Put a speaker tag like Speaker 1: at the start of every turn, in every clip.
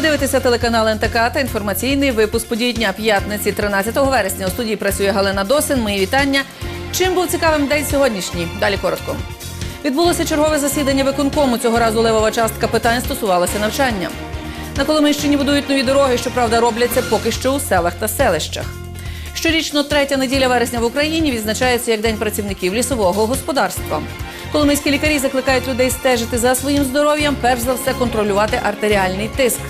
Speaker 1: Ви дивитеся телеканал НТК та інформаційний випуск подій дня п'ятниці 13 вересня. У студії працює Галина Досин. Мої вітання. Чим був цікавим день сьогоднішній? Далі коротко. Відбулося чергове засідання виконкому. Цього разу левова частка питань стосувалася навчання. На Коломийщині будують нові дороги, щоправда, робляться поки що у селах та селищах. Щорічно третя неділя вересня в Україні відзначається як День працівників лісового господарства. Коломийські лікарі закликають людей стежити за своїм здоров'ям, перш за все контролювати артеріальний тиск.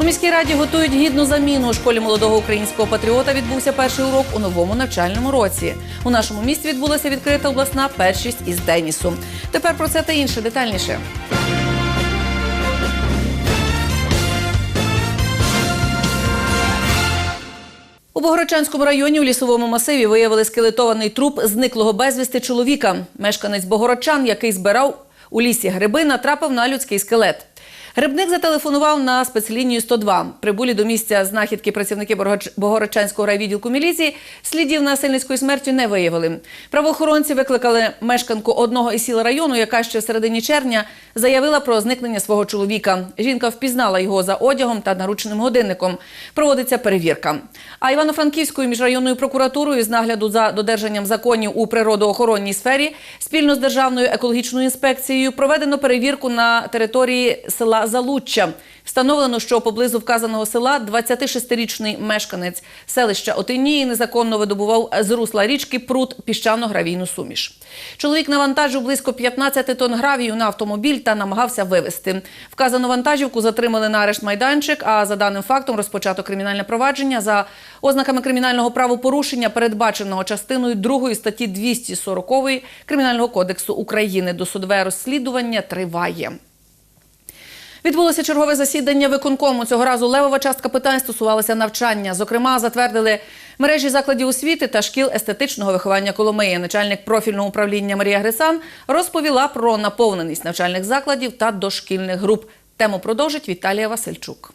Speaker 1: У міській раді готують гідну заміну. У школі молодого українського патріота відбувся перший урок у новому навчальному році. У нашому місті відбулася відкрита обласна першість із тенісу. Тепер про це та інше детальніше. У Богородчанському районі у лісовому масиві виявили скелетований труп зниклого безвісти чоловіка. Мешканець Богородчан, який збирав у лісі гриби, натрапив на людський скелет. Грибник зателефонував на спецлінію 102. Прибулі до місця знахідки працівники Богородч- Богородчанського райвідділку міліції слідів насильницької смерті не виявили. Правоохоронці викликали мешканку одного із сіл району, яка ще в середині червня заявила про зникнення свого чоловіка. Жінка впізнала його за одягом та наручним годинником. Проводиться перевірка. А Івано-Франківською міжрайонною прокуратурою з нагляду за додержанням законів у природоохоронній сфері спільно з Державною екологічною інспекцією проведено перевірку на території села Залуччя. Встановлено, що поблизу вказаного села 26-річний мешканець селища Отинії незаконно видобував з русла річки пруд піщано-гравійну суміш. Чоловік навантажив близько 15 тонн гравію на автомобіль та намагався вивезти. Вказану вантажівку затримали на арешт майданчик, а за даним фактом розпочато кримінальне провадження за ознаками кримінального правопорушення, передбаченого частиною 2 статті 240 Кримінального кодексу України. Досудове розслідування триває. Відбулося чергове засідання виконкому. Цього разу левова частка питань стосувалася навчання. Зокрема, затвердили мережі закладів освіти та шкіл естетичного виховання Коломиї. Начальник профільного управління Марія Грисан розповіла про наповненість навчальних закладів та дошкільних груп. Тему продовжить Віталія Васильчук.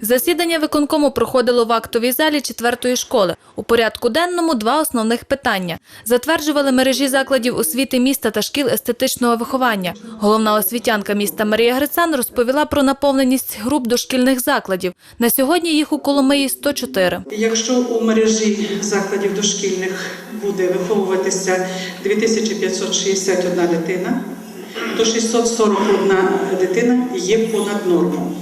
Speaker 2: Засідання виконкому проходило в актовій залі четвертої школи. У порядку денному два основних питання. Затверджували мережі закладів освіти міста та шкіл естетичного виховання. Головна освітянка міста Марія Грицан розповіла про наповненість груп дошкільних закладів. На сьогодні їх у Коломиї 104.
Speaker 3: Якщо у мережі закладів дошкільних буде виховуватися 2561 дитина, то 641 дитина є понад норму.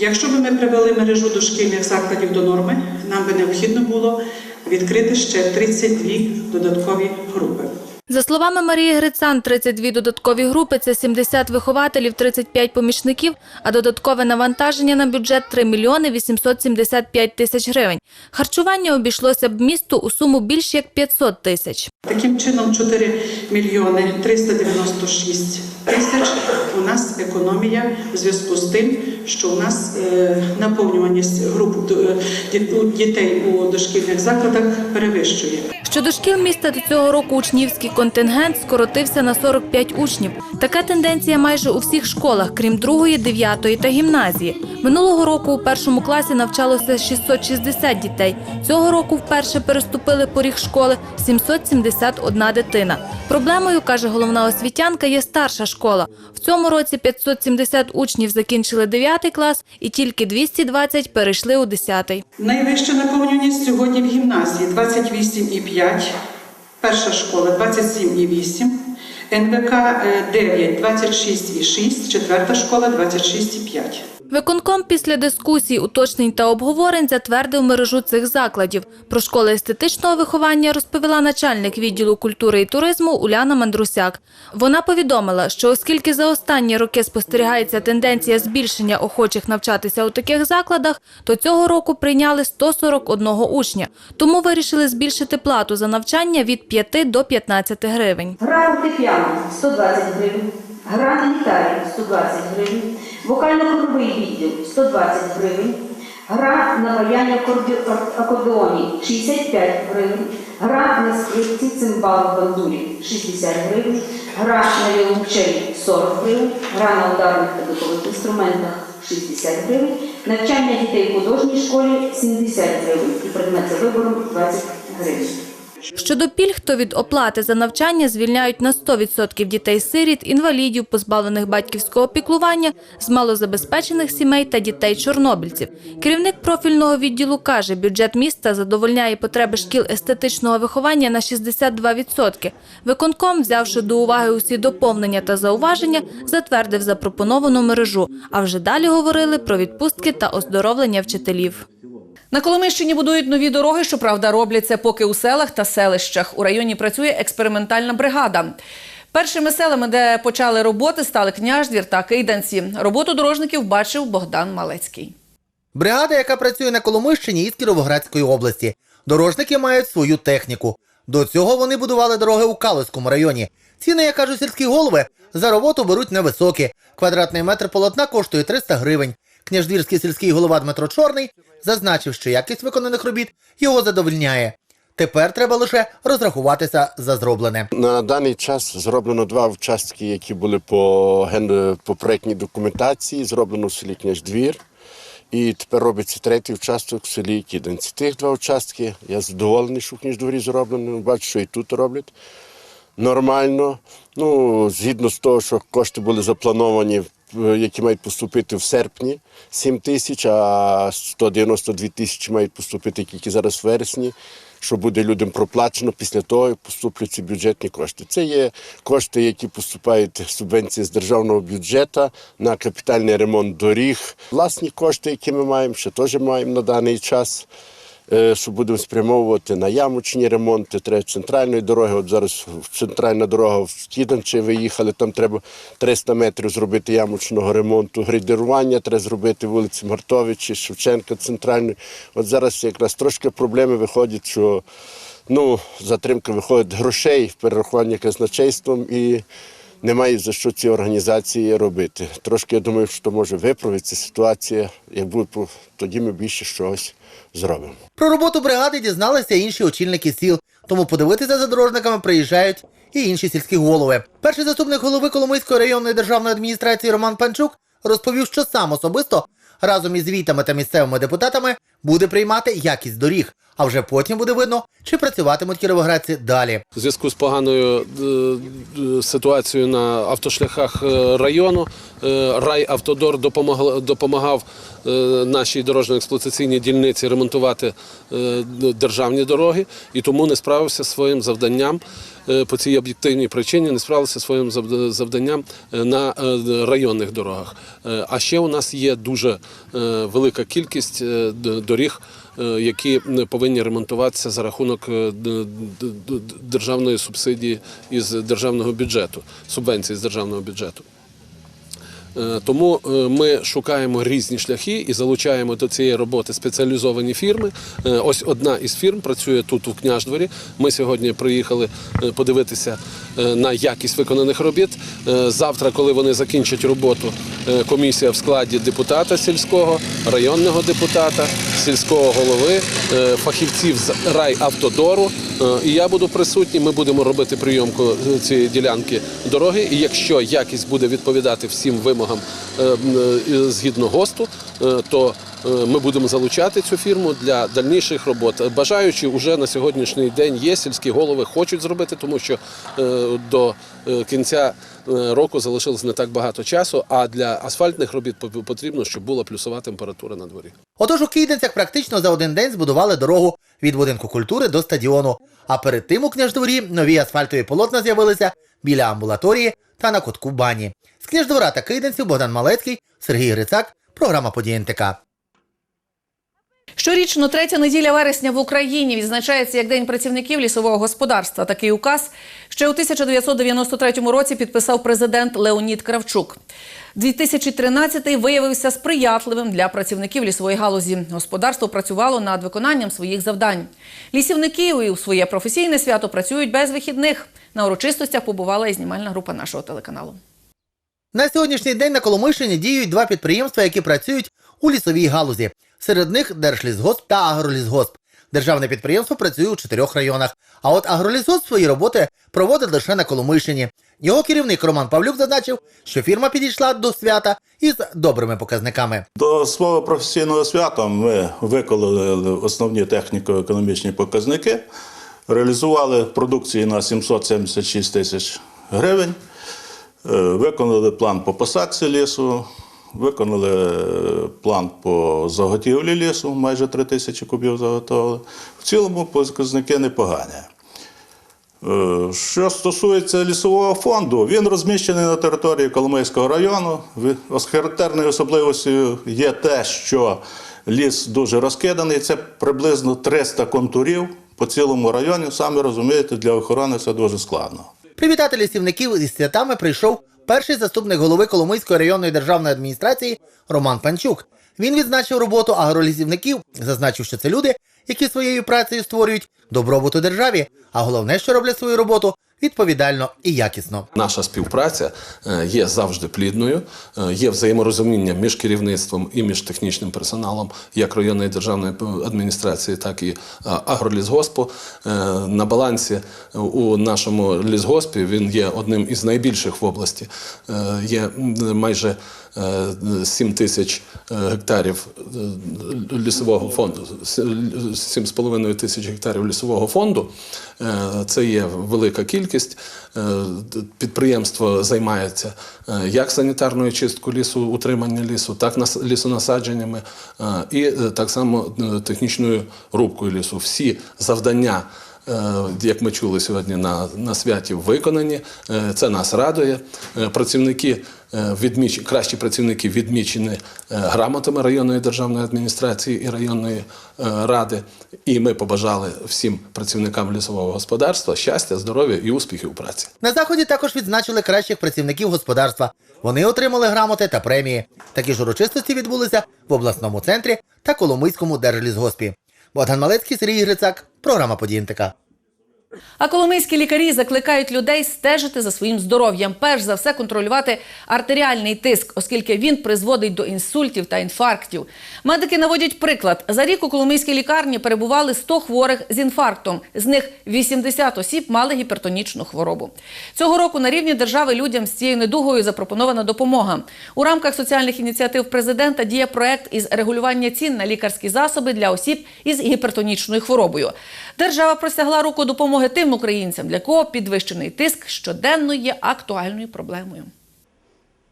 Speaker 3: Якщо б ми привели мережу дошкільних закладів до норми, нам би необхідно було відкрити ще 32 додаткові групи.
Speaker 2: За словами Марії Грицан, 32 додаткові групи – це 70 вихователів, 35 помічників, а додаткове навантаження на бюджет – 3 мільйони 875 тисяч гривень. Харчування обійшлося б місту у суму більш як 500 тисяч.
Speaker 3: Таким чином, 4 мільйони 396 тисяч у нас економія в зв'язку з тим, що у нас е, наповнюваність груп е, дітей у дошкільних закладах перевищує.
Speaker 2: Щодо шкіл міста, до цього року учнівський контингент скоротився на 45 учнів. Така тенденція майже у всіх школах, крім другої, дев'ятої та гімназії. Минулого року у першому класі навчалося 660 дітей. Цього року вперше переступили поріг школи 771 дитина. Проблемою, каже головна освітянка, є старша школа. В цьому році 570 учнів закінчили 9 клас і тільки 220 перейшли у 10.
Speaker 3: Найвища наповнюваність сьогодні в гімназії 28,5, перша школа 27,8, НВК е, 9 26,6, четверта школа 26,5.
Speaker 2: Виконком після дискусій, уточнень та обговорень затвердив мережу цих закладів. Про школи естетичного виховання розповіла начальник відділу культури і туризму Уляна Мандрусяк. Вона повідомила, що оскільки за останні роки спостерігається тенденція збільшення охочих навчатися у таких закладах, то цього року прийняли 141 учня. Тому вирішили збільшити плату за навчання від 5 до 15 гривень.
Speaker 4: Гра фортепіано 120 гривень, гра на гітарі 120 гривень, вокально-хоровий відділ 120 гривень, гра на баяні акордеоні 65 гривень, гра на скрипці, цимбалу, бандурі 60 гривень, гра на віолончелі 40 гривень, гра на ударних та духових інструментах 60 гривень, навчання дітей в художній школі 70 гривень. І предмет за вибором 20 гривень.
Speaker 2: Щодо пільг, то від оплати за навчання звільняють на 100% дітей-сиріт, інвалідів, позбавлених батьківського піклування, з малозабезпечених сімей та дітей-чорнобильців. Керівник профільного відділу каже, бюджет міста задовольняє потреби шкіл естетичного виховання на 62%. Виконком, взявши до уваги усі доповнення та зауваження, затвердив запропоновану мережу. А вже далі говорили про відпустки та оздоровлення вчителів.
Speaker 1: На Коломищині будують нові дороги, щоправда, роблять це поки у селах та селищах. У районі працює експериментальна бригада. Першими селами, де почали роботи, стали Княждвір та Кийданці. Роботу дорожників бачив Богдан Малецький.
Speaker 5: Бригада, яка працює на Коломищині із Кіровоградської області. Дорожники мають свою техніку. До цього вони будували дороги у Калузькому районі. Ціни, як кажуть сільські голови, за роботу беруть невисокі. Квадратний метр полотна коштує 300 гривень. Княждвірський сільський голова Дмитро Чорний зазначив, що якість виконаних робіт його задовольняє. Тепер треба лише розрахуватися за зроблене.
Speaker 6: На даний час зроблено два участки, які були по, ген- по проєктній документації. Зроблено в селі Княждвір. І тепер робиться третій участок в селі Кіденці. Тих два участки я задоволений, що в Княждворі зроблено. Бачу, що і тут роблять нормально. Ну, згідно з того, що кошти були заплановані, які мають поступити в серпні 7 тисяч, а 192 тисячі мають поступити тільки зараз в вересні. Що буде людям проплачено після того, поступлять ці бюджетні кошти. Це є кошти, які поступають субвенції з державного бюджету на капітальний ремонт доріг. Власні кошти, які ми маємо, ще теж маємо на даний час е, що будемо спрямовувати на ямочні ремонти, треба центральної дороги. От зараз центральна дорога в Кіданче виїхали, там треба 300 метрів зробити ямочного ремонту, грейдерування треба зробити вулиці Мартовичі, Шевченка центральної. От зараз якраз трошки проблеми виходять, що ну, затримка виходить грошей в перерахуванні казначейством і немає за що ці організації робити. Трошки я думаю, що може виправиться ситуація. Як буде, тоді ми більше щось зробимо.
Speaker 5: Про роботу бригади дізналися інші очільники сіл, тому подивитися за дорожниками приїжджають і інші сільські голови. Перший заступник голови Коломийської районної державної адміністрації Роман Панчук розповів, що сам особисто разом із звітами та місцевими депутатами буде приймати якість доріг, а вже потім буде видно, чи працюватимуть кіровоградці далі.
Speaker 7: У зв'язку з поганою е, е, ситуацією на автошляхах е, району е, райавтодор допомагав, нашій дорожньо-експлуатаційній дільниці ремонтувати державні дороги і тому не справився своїм завданням. По цій об'єктивній причині не справилися зі своїм завд- завданням на районних дорогах. А ще у нас є дуже велика кількість доріг, е, які повинні ремонтуватися за рахунок е, державної субсидії із державного бюджету, субвенції з державного бюджету. Е, Тому е, ми шукаємо різні шляхи і залучаємо до цієї роботи спеціалізовані фірми. Е, Ось одна із фірм працює тут у княждворі. Ми сьогодні приїхали подивитися на якість виконаних робіт. Завтра, коли вони закінчать роботу, комісія в складі депутата сільського, районного депутата, сільського голови, фахівців з райавтодору. Е, І я буду присутній. Ми будемо робити прийомку е, цієї ділянки дороги. І якщо якість буде відповідати всім вимогам е, згідно ГОСТу, то ми будемо залучати цю фірму для дальніших робот. Бажаючи вже на сьогоднішній день є сільські голови, хочуть зробити, тому що до кінця року залишилось не так багато часу. А для асфальтних робіт потрібно, щоб була плюсова температура на дворі.
Speaker 5: Отож у Кійденцях практично за один день збудували дорогу від будинку культури до стадіону. А перед тим у княждворі нові асфальтові полотна з'явилися біля амбулаторії та на кутку бані. З княждвора та кийденців Богдан Малецький, Сергій Грицак, програма «Події НТК».
Speaker 1: Щорічно третя неділя вересня в Україні відзначається як День працівників лісового господарства. Такий указ ще у 1993 році підписав президент Леонід Кравчук. 2013 виявився сприятливим для працівників лісової галузі. Господарство працювало над виконанням своїх завдань. Лісівники у своє професійне свято працюють без вихідних. На урочистостях побувала і знімальна група нашого телеканалу.
Speaker 5: На сьогоднішній день на Коломийщині діють два підприємства, які працюють у лісовій галузі. Серед них Держлісгосп та Агролісгосп. Державне підприємство працює у чотирьох районах. А от Агролісгосп свої роботи проводить лише на Коломийщині. Його керівник Роман Павлюк зазначив, що фірма підійшла до свята із добрими показниками.
Speaker 8: До свого професійного свята ми виконали основні техніко-економічні показники. Реалізували продукції на 776 тисяч гривень, Е, виконали план по посадці лісу, виконали е, план по заготівлі лісу, майже 3 тисячі кубів заготовили. В цілому показники непогані. Е, Що стосується лісового фонду, він розміщений на території Коломийського району. Характерною особливостю є те, що ліс дуже розкиданий. Це приблизно 300 контурів по цілому районі. Самі розумієте, для охорони це дуже складно.
Speaker 5: Привітати лісівників із святами прийшов перший заступник голови Коломийської районної державної адміністрації Роман Панчук. Він відзначив роботу агролісівників, зазначив, що це люди, які своєю працею створюють добробут у державі, а головне, що роблять свою роботу відповідально і якісно.
Speaker 7: Наша співпраця е, є завжди плідною, е, є взаєморозуміння між керівництвом і між технічним персоналом як районної державної адміністрації, так і е, агролісгоспу. На балансі у нашому лісгоспі він є одним із найбільших в області. Є майже 7 тисяч е, гектарів е, лісового фонду, с- 7,5 тисяч гектарів лісового фонду. Е, Це є велика кількість. Е, Підприємство займається е, як санітарною чисткою лісу, утримання лісу, так нас- лісонасадженнями е, і е, так само е, технічною рубкою лісу. Всі завдання. Е, Як ми чули сьогодні на, на святі, виконані. Е, Це нас радує. Е, Працівники відміч... кращі працівники відмічені грамотами районної державної адміністрації і районної ради. І ми побажали всім працівникам лісового господарства щастя, здоров'я і успіхів у праці.
Speaker 5: На заході також відзначили кращих працівників господарства. Вони отримали грамоти та премії. Такі ж урочистості відбулися в обласному центрі та Коломийському держлісгоспі. Богдан Малецький, Сергій Грицак, програма «Події НТК».
Speaker 1: А коломийські лікарі закликають людей стежити за своїм здоров'ям, перш за все контролювати артеріальний тиск, оскільки він призводить до інсультів та інфарктів. Медики наводять приклад: за рік у коломийській лікарні перебували 100 хворих з інфарктом. З них 80 осіб мали гіпертонічну хворобу. Цього року на рівні держави людям з цією недугою запропонована допомога. У рамках соціальних ініціатив президента діє проект із регулювання цін на лікарські засоби для осіб із гіпертонічною хворобою. Держава простягла руку допомоги тим українцям, для кого підвищений тиск щоденно є актуальною проблемою.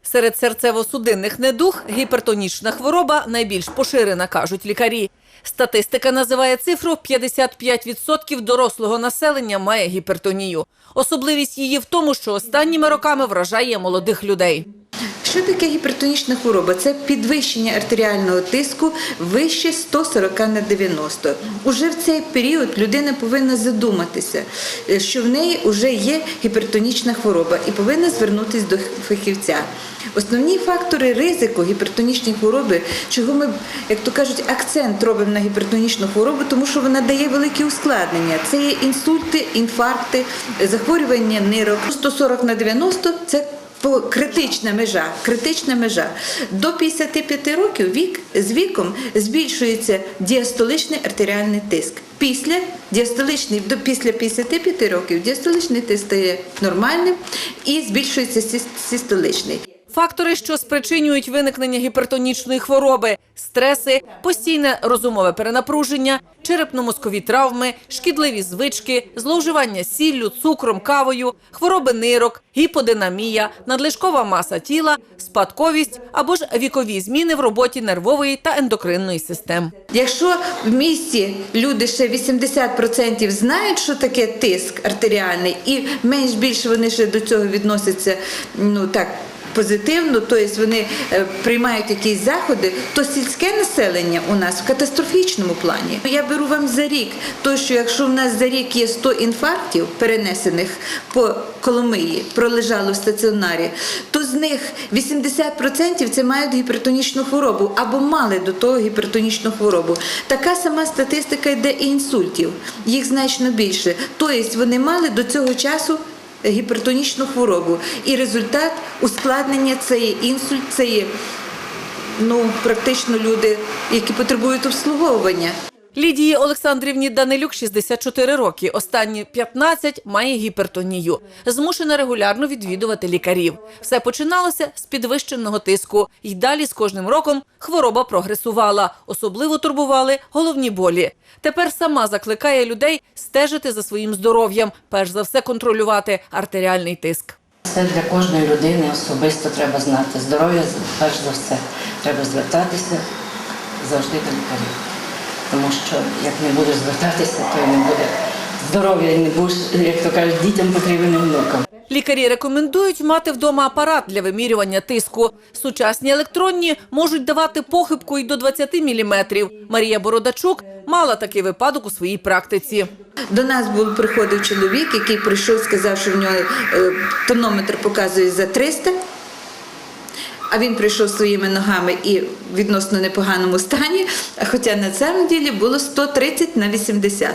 Speaker 1: Серед серцево-судинних недуг гіпертонічна хвороба найбільш поширена, кажуть лікарі. Статистика називає цифру 55% дорослого населення має гіпертонію. Особливість її в тому, що останніми роками вражає молодих людей.
Speaker 9: Що таке гіпертонічна хвороба? Це підвищення артеріального тиску вище 140 на 90. Уже в цей період людина повинна задуматися, е, що в неї вже є гіпертонічна хвороба і повинна звернутися до фахівця. Основні фактори ризику гіпертонічної хвороби, чого ми, як то кажуть, акцент робимо на гіпертонічну хворобу, тому що вона дає великі ускладнення. Це є інсульти, інфаркти, захворювання нирок. 140 на 90 – це критична межа, критична межа. До 55 років вік, з віком збільшується діастоличний артеріальний тиск. Після діастоличний, до після 55 років діастоличний тиск стає нормальним і збільшується систоличний.
Speaker 1: Фактори, що спричинюють виникнення гіпертонічної хвороби: стреси, постійне розумове перенапруження, черепно-мозкові травми, шкідливі звички, зловживання сіллю, цукром, кавою, хвороби нирок, гіподинамія, надлишкова маса тіла, спадковість або ж вікові зміни в роботі нервової та ендокринної систем.
Speaker 9: Якщо в місті люди ще 80% знають, що таке тиск артеріальний, і менш більше вони ще до цього відносяться, ну так. Позитивно, тобто вони е, приймають якісь заходи, то сільське населення у нас в катастрофічному плані. Я беру вам за рік, то що якщо в нас за рік є 100 інфарктів, перенесених по Коломиї, пролежало в стаціонарі, то з них 80% це мають гіпертонічну хворобу або мали до того гіпертонічну хворобу. Така сама статистика йде і інсультів, їх значно більше. Тобто вони мали до цього часу гіпертонічну хворобу. І результат ускладнення це є інсульт, це є ну, практично люди, які потребують обслуговування.
Speaker 1: Лідії Олександрівні Данилюк 64 роки. Останні 15 має гіпертонію. Змушена регулярно відвідувати лікарів. Все починалося з підвищеного тиску. І далі з кожним роком хвороба прогресувала. Особливо турбували головні болі. Тепер сама закликає людей стежити за своїм здоров'ям, перш за все контролювати артеріальний тиск.
Speaker 10: Це для кожної людини особисто треба знати. Здоров'я перш за все. Треба звертатися завжди до лікарів. Тому що як не будеш звертатися, то не буде здоров'я, і не будеш, як то кажуть, дітям потрібен внукам.
Speaker 1: Лікарі рекомендують мати вдома апарат для вимірювання тиску. Сучасні електронні можуть давати похибку й до 20 мм. Марія Бородачук мала такий випадок у своїй практиці.
Speaker 9: До нас був приходив чоловік, який прийшов, сказав, що в нього е, тонометр показує за 300. А він прийшов своїми ногами і в відносно непоганому стані, хоча на самом ділі було 130 на 80.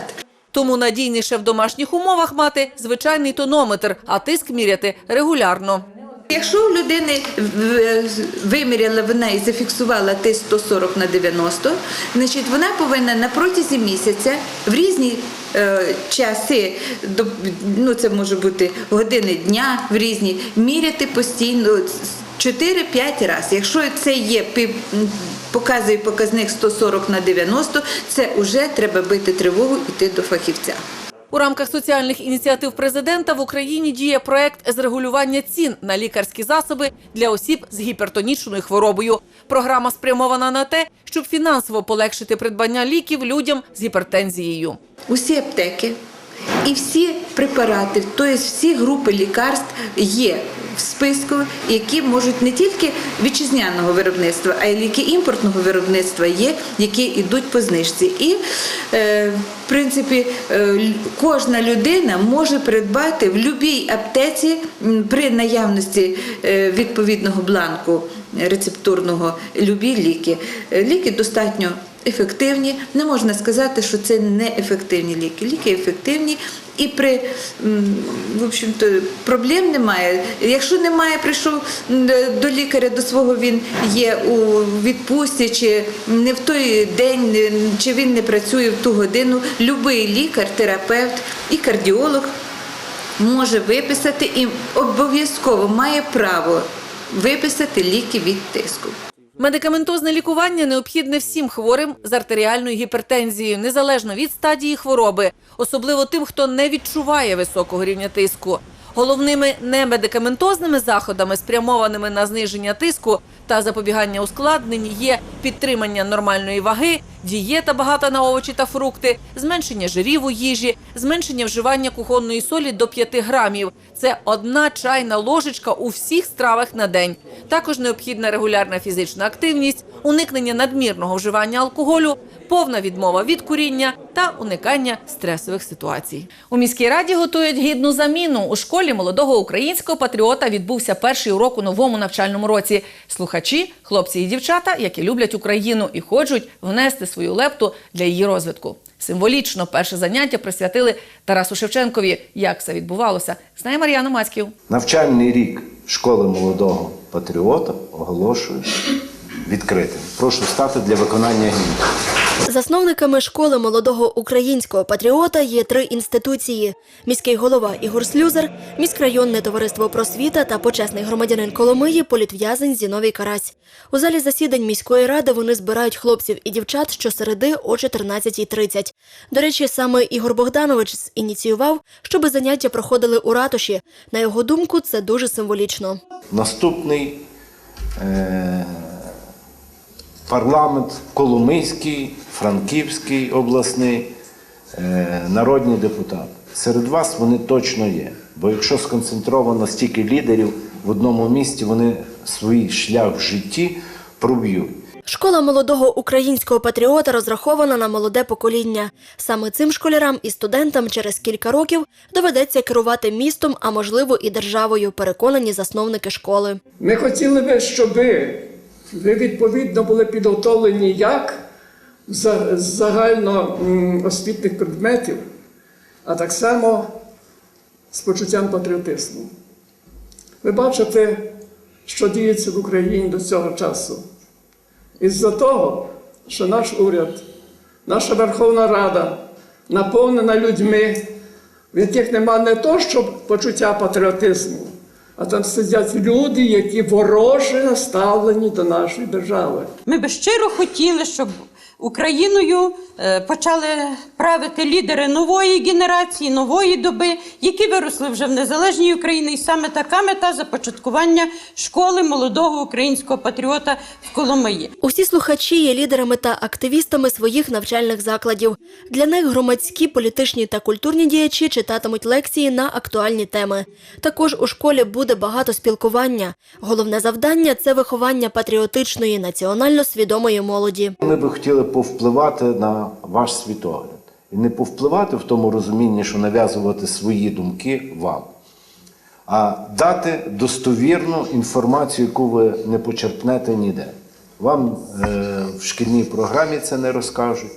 Speaker 1: Тому надійніше в домашніх умовах мати звичайний тонометр, а тиск міряти регулярно.
Speaker 9: Якщо у людини в- виміряла вона і зафіксувала тиск 140 на 90, значить вона повинна на протязі місяця в різні е, часи, ну це може бути години дня, в різні, міряти постійно 4-5 разів. Якщо це є показує показник 140 на 90, це вже треба бити тривогу і йти до фахівця.
Speaker 1: У рамках соціальних ініціатив президента в Україні діє проект з регулювання цін на лікарські засоби для осіб з гіпертонічною хворобою. Програма спрямована на те, щоб фінансово полегшити придбання ліків людям з гіпертензією.
Speaker 9: Усі аптеки і всі препарати, тобто всі групи лікарств є в списку, які можуть не тільки вітчизняного виробництва, а й ліки імпортного виробництва є, які йдуть по знижці. І е, в принципі е, кожна людина може придбати в будь-якій аптеці при наявності е, відповідного бланку рецептурного любі ліки. Ліки достатньо ефективні. Не можна сказати, що це не ефективні ліки. Ліки ефективні. І при в общем-то проблем немає. Якщо немає, прийшов до лікаря до свого, він є у відпустці, чи не в той день, чи він не працює в ту годину. Любий лікар, терапевт і кардіолог може виписати і обов'язково має право виписати ліки від тиску.
Speaker 1: Медикаментозне лікування необхідне всім хворим з артеріальною гіпертензією, незалежно від стадії хвороби, особливо тим, хто не відчуває високого рівня тиску. Головними немедикаментозними заходами, спрямованими на зниження тиску та запобігання ускладнень, є підтримання нормальної ваги, дієта багата на овочі та фрукти, зменшення жирів у їжі, зменшення вживання кухонної солі до 5 грамів. Це одна чайна ложечка у всіх стравах на день. Також необхідна регулярна фізична активність, уникнення надмірного вживання алкоголю, повна відмова від куріння та уникання стресових ситуацій. У міській раді готують гідну заміну. У школі молодого українського патріота відбувся перший урок у новому навчальному році. Слухачі, хлопці і дівчата, які люблять Україну і хочуть внести свою лепту для її розвитку. Символічно перше заняття присвятили Тарасу Шевченкові. Як все відбувалося, знає Мар'яна Мацьків.
Speaker 11: Навчальний рік школи молодого патріота оголошую відкритим. Прошу стати для виконання гімну.
Speaker 12: Засновниками школи молодого українського патріота є три інституції: міський голова Ігор Слюзер, міськрайонне товариство просвіта та почесний громадянин Коломиї політв'язень Зіновій Карась. У залі засідань міської ради вони збирають хлопців і дівчат щосереди о 14.30. До речі, саме Ігор Богданович ініціював, щоби заняття проходили у ратуші. На його думку, це дуже символічно.
Speaker 11: Наступний е- парламент Коломийський, Франківський обласний, е- народні депутати. Серед вас вони точно є. Бо якщо сконцентровано стільки лідерів в одному місті, вони свій шлях в житті проб'ють.
Speaker 12: Школа молодого українського патріота розрахована на молоде покоління. Саме цим школярам і студентам через кілька років доведеться керувати містом, а можливо і державою, переконані засновники школи.
Speaker 13: Ми хотіли би, щоб ви відповідно були підготовлені як з загально м, освітніх предметів, а так само з почуттям патріотизму. Ви бачите, що діється в Україні до цього часу. Із-за того, що наш уряд наша Верховна Рада наповнена людьми, в яких нема не то, щоб почуття патріотизму, а там сидять люди, які вороже наставлені до нашої держави.
Speaker 14: Ми би щиро хотіли, щоб Україною е, почали правити лідери нової генерації, нової доби, які виросли вже в незалежній Україні. І саме така мета започаткування школи молодого українського патріота в Коломиї.
Speaker 12: Усі слухачі є лідерами та активістами своїх навчальних закладів. Для них громадські, політичні та культурні діячі читатимуть лекції на актуальні теми. Також у школі буде багато спілкування. Головне завдання це виховання патріотичної, національно свідомої молоді.
Speaker 11: Ми би хотіли повпливати на ваш світогляд. І не повпливати в тому розумінні, що нав'язувати свої думки вам, а дати достовірну інформацію, яку ви не почерпнете ніде. Вам е, в шкільній програмі це не розкажуть.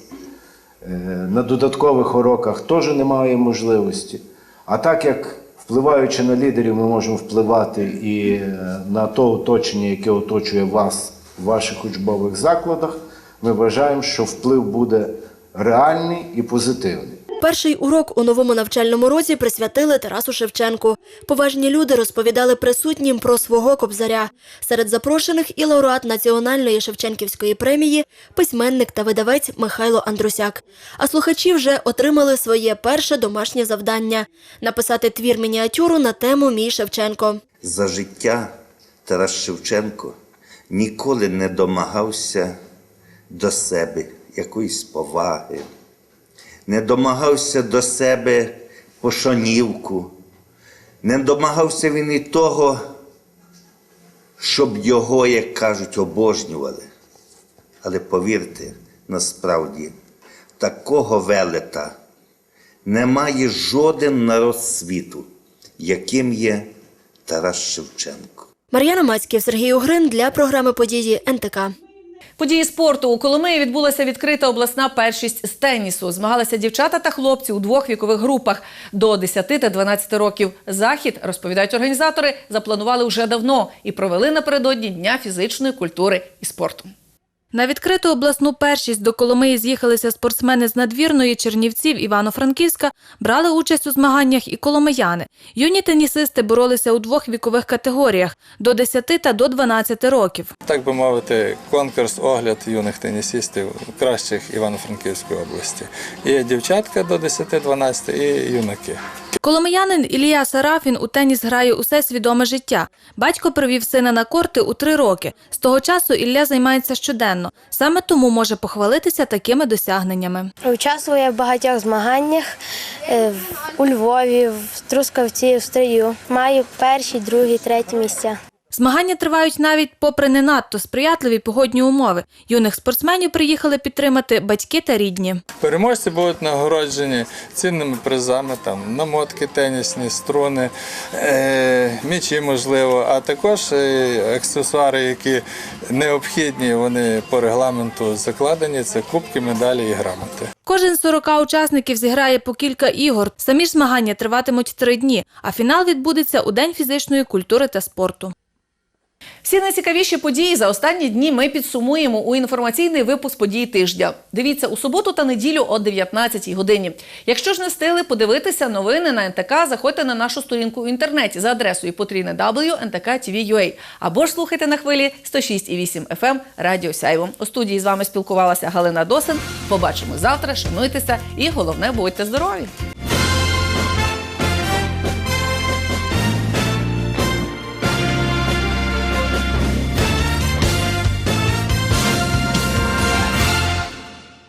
Speaker 11: Е, на додаткових уроках теж немає можливості. А так як впливаючи на лідерів, ми можемо впливати і е, на то оточення, яке оточує вас в ваших учбових закладах, ми вважаємо, що вплив буде реальний і позитивний.
Speaker 12: Перший урок у новому навчальному році присвятили Тарасу Шевченку. Поважні люди розповідали присутнім про свого кобзаря. Серед запрошених і лауреат Національної Шевченківської премії, письменник та видавець Михайло Андрусяк. А слухачі вже отримали своє перше домашнє завдання написати твір мініатюру на тему Мій Шевченко.
Speaker 15: За життя Тарас Шевченко ніколи не домагався до себе якоїсь поваги, не домагався до себе пошанівку, не домагався він і того, щоб його, як кажуть, обожнювали. Але повірте, насправді, такого велета немає жоден народ світу, яким є Тарас Шевченко.
Speaker 12: Мар'яна Мацьків, Сергій Угрин для програми події НТК.
Speaker 1: Події спорту у Коломиї відбулася відкрита обласна першість з тенісу. Змагалися дівчата та хлопці у двох вікових групах до 10 та 12 років. Захід, розповідають організатори, запланували вже давно і провели напередодні Дня фізичної культури і спорту.
Speaker 2: На відкриту обласну першість до Коломиї з'їхалися спортсмени з надвірної Чернівців Івано-Франківська, брали участь у змаганнях і коломияни. Юні тенісисти боролися у двох вікових категоріях – до 10 та до 12 років.
Speaker 16: Так би мовити, конкурс огляд юних тенісистів кращих Івано-Франківської області. І дівчатка до 10-12 і юнаки.
Speaker 2: Коломиянин Ілія Сарафін у теніс грає усе свідоме життя. Батько привів сина на корти у три роки. З того часу Ілля займається щоденно. Саме тому може похвалитися такими досягненнями.
Speaker 17: Участвую в багатьох змаганнях е, у Львові, в Трускавці, в Стрию. Маю перші, другі, треті місця.
Speaker 2: Змагання тривають навіть попри не надто сприятливі погодні умови. Юних спортсменів приїхали підтримати батьки та рідні.
Speaker 16: Переможці будуть нагороджені цінними призами, там намотки тенісні, струни, е, м'ячі, можливо, а також е, аксесуари, які необхідні, вони по регламенту закладені. Це кубки, медалі і грамоти.
Speaker 2: Кожен з 40 учасників зіграє по кілька ігор. Самі ж змагання триватимуть три дні, а фінал відбудеться у День фізичної культури та спорту.
Speaker 1: Всі найцікавіші події за останні дні ми підсумуємо у інформаційний випуск подій тижня. Дивіться у суботу та неділю о 19-й годині. Якщо ж не встигли подивитися новини на НТК, заходьте на нашу сторінку в інтернеті за адресою потрійне ntk.tv.ua або ж слухайте на хвилі 106,8 FM Радіо Сяйво. У студії з вами спілкувалася Галина Досин. Побачимо завтра. Шануйтеся і головне будьте здорові!